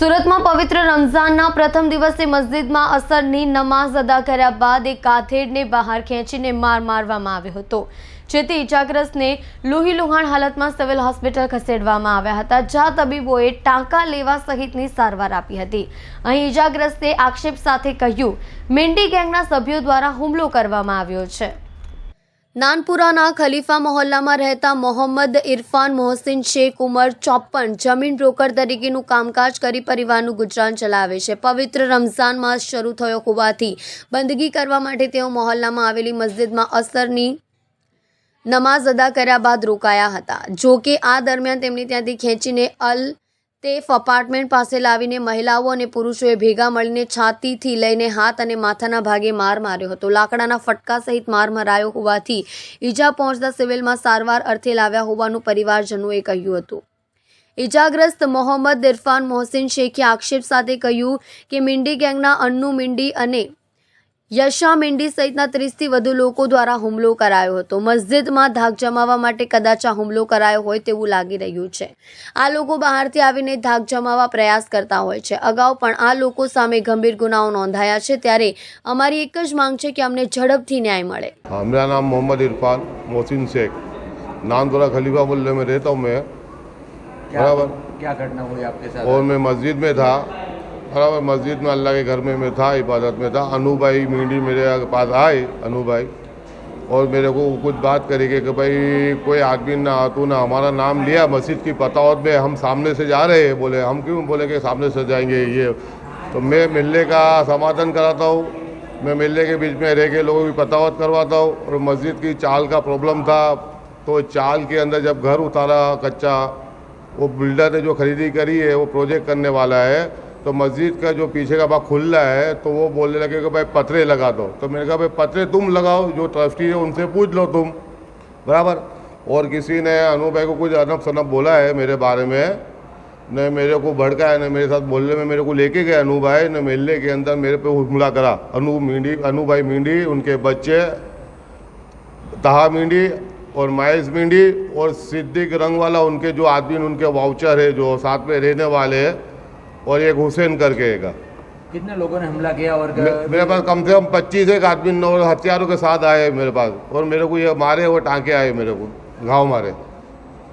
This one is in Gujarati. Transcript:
સુરતમાં પવિત્ર રમઝાનના પ્રથમ દિવસે મસ્જિદમાં અસરની નમાઝ અદા કર્યા બાદ એક કાથેડને બહાર ખેંચીને માર મારવામાં આવ્યો હતો, જેથી ઇજાગ્રસ્તને લોહી લુહાણ હાલતમાં સિવિલ હોસ્પિટલ ખસેડવામાં આવ્યા હતા. જ્યાં તબીબોએ ટાંકા લેવા સહિતની સારવાર આપી હતી. અહીં ઇજાગ્રસ્તે આક્ષેપ સાથે કહ્યું મેન્ડી ગેંગના સભ્યો દ્વારા હુમલો કરવામાં આવ્યો છે. નાનપુરાના ખલીફા મોહલ્લામાં રહેતા મોહમ્મદ ઇરફાન મોહસિન શેખ ઉમર ચોપ્પન જમીન બ્રોકર તરીકેનું કામકાજ કરી પરિવારનું ગુજરાન ચલાવે છે. પવિત્ર રમઝાન માસ શરૂ થયો હોવાથી બંદગી કરવા માટે તેઓ મોહલ્લામાં આવેલી મસ્જિદમાં અસરની નમાઝ અદા કર્યા બાદ રોકાયા હતા. જો કે આ દરમિયાન તેમણે ત્યાંથી ખેંચીને અલ તેફ અપાર્ટમેન્ટ પાસે લાવીને મહિલાઓ અને પુરુષોએ ભેગા મળીને છાતીથી લઈને હાથ અને માથાના ભાગે માર માર્યો હતો. લાકડાના ફટકા સહિત માર મરાયો હોવાથી ઈજા પહોંચતા સિવિલમાં સારવાર અર્થે લાવ્યા હોવાનું પરિવારજનોએ કહ્યું હતું. ઇજાગ્રસ્ત મોહમ્મદ ઇરફાન મોહસિન શેખે આક્ષેપ સાથે કહ્યું કે મિંડી ગેંગના અન્નુ મિંડી અને યશા મિંડી સહિતના ત્રીસથી વધુ લોકો દ્વારા હુમલો કરાયો હતો મસ્જિદમાં ધાક જમાવવા માટે કદાચ આ હુમલો કરાયો હોય તેવું લાગી રહ્યું છે આ લોકો બહારથી આવીને ધાક જમાવવા પ્રયાસ કરતા હોય છે અગાઉ પણ આ લોકો સામે ગંભીર ગુનાઓ નોંધાયા છે ત્યારે અમારી એક જ માંગ છે કે અમને ઝડપથી ન્યાય મળે हाँ मेरा नाम मोहम्मद इरफान मोहसिन शेख नानपुरा खलीफा मोहल्ले में रहता हूँ मैं क्या बराबर क्या घटना हुई आपके साथ और मैं मस्जिद में था बराबर मस्जिद में अल्लाह के घर में मैं था, इबादत में था। अनु भाई मीडी मेरे पास आए, अनु भाई। और मेरे को कुछ बात करी कि भाई, कोई आदमी ना तू ना हमारा नाम लिया, मस्जिद की पतावत में, हम सामने से जा रहे हैं। बोले, हम क्यों? बोले कि सामने से जाएँगे, ये। तो मैं मिलने का समाधान कराता हूँ। मैं मिलने के बीच में रह के लोगों की पतावत करवाता हूँ। और मस्जिद की चाल का प्रॉब्लम था। तो चाल के अंदर जब घर उतारा कच्चा, वो बिल्डर ने जो खरीदी करी है, वो प्रोजेक्ट करने वाला है। तो मस्जिद का जो पीछे का भाग खुल रहा है तो वो बोलने लगे कि भाई पतरे लगा दो। तो मैंने कहा, भाई पतरे तुम लगाओ, जो ट्रस्टी है उनसे पूछ लो तुम। बराबर। और किसी ने, अनु भाई को कुछ अनब सनब बोला है मेरे बारे में, न मेरे को भड़का है न मेरे साथ बोलने में मेरे को लेके गए अनु भाई, ने मिलने के अंदर मेरे पे हमला करा। अनु मींडी, अनु भाई मींडी, उनके बच्चे, तहा मींडी और मायस मींडी और सिद्दीक रंग वाला उनके जो आदमी, उनके वाउचर है, जो साथ में रहने वाले हैं और एक हुसैन करके एक कितने लोगों ने हमला किया और मे- मेरे पास कम से कम पच्चीस एक आदमी नौ हथियारों के साथ आए मेरे पास और मेरे को ये मारे और टाँके आए मेरे को घाव मारे।